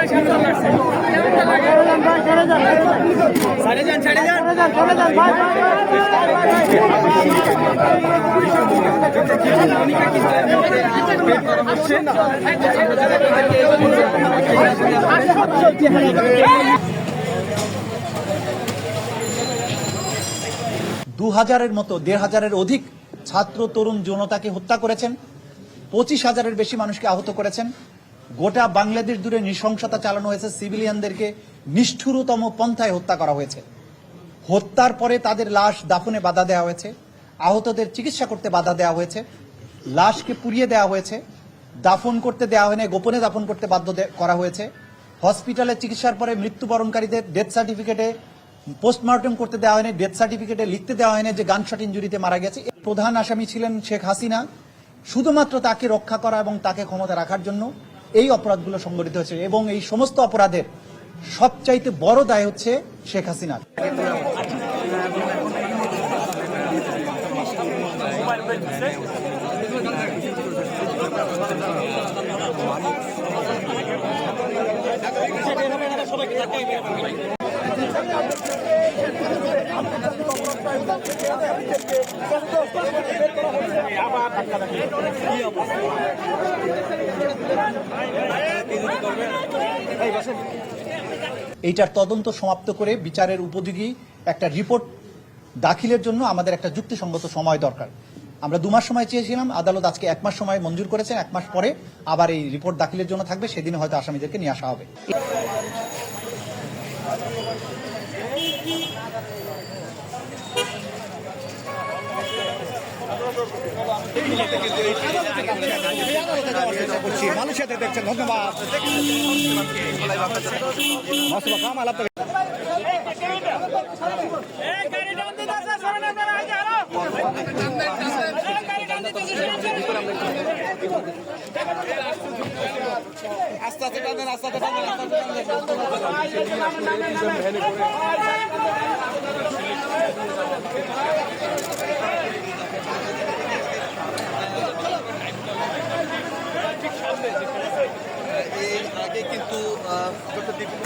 দু হাজারের মতো দেড় হাজারের অধিক ছাত্র, তরুণ জনতাকে হত্যা করেছেন। পঁচিশ হাজারের বেশি মানুষকে আহত করেছেন। গোটা বাংলাদেশ জুড়ে নৃশংসতা চালানো হয়েছে সিভিলিয়ানদেরকে। নিষ্ঠুরতম পন্থায় হত্যা করা হয়েছে। হত্যার পরে তাদের লাশ দাফনে বাধা দেওয়া হয়েছে। আহতদের চিকিৎসা করতে বাধা দেওয়া হয়েছে। লাশকে পুড়িয়ে দেওয়া হয়েছে। দাফন করতে দেওয়া হয়নি, গোপনে দাফন করতে বাধ্য করা হয়েছে। হসপিটালে চিকিৎসার পরে মৃত্যুবরণকারীদের ডেথ সার্টিফিকেটে পোস্টমর্টম করতে দেওয়া হয়নি, ডেথ সার্টিফিকেটে লিখতে দেওয়া হয়নি যে গানশট ইঞ্জুরিতে মারা গেছে। প্রধান আসামি ছিলেন শেখ হাসিনা। শুধুমাত্র তাকে রক্ষা করা এবং তাকে ক্ষমতা রাখার জন্য এই অপরাধগুলো সংগঠিত হয়েছে এবং এই সমস্ত অপরাধের সবচাইতে বড় দায় হচ্ছে শেখ হাসিনার। এইটার তদন্ত সমাপ্ত করে বিচারের উপযোগী একটা রিপোর্ট দাখিলের জন্য আমাদের একটা যুক্তিসঙ্গত সময় দরকার। আমরা দু মাস সময় চেয়েছিলাম, আদালত আজকে এক মাস সময় মঞ্জুর করেছেন, এক মাস পরে আবার এই রিপোর্ট দাখিলের জন্য থাকবে সেদিন হয়তো আসামিদেরকে নিয়ে আসা হবে। মানুষের দেখছেন ধন্যবাদ কামাল আপনাকে আস্তে আস্তে আস্তে আস্তে আগে কিন্তু ডক্টর দীপক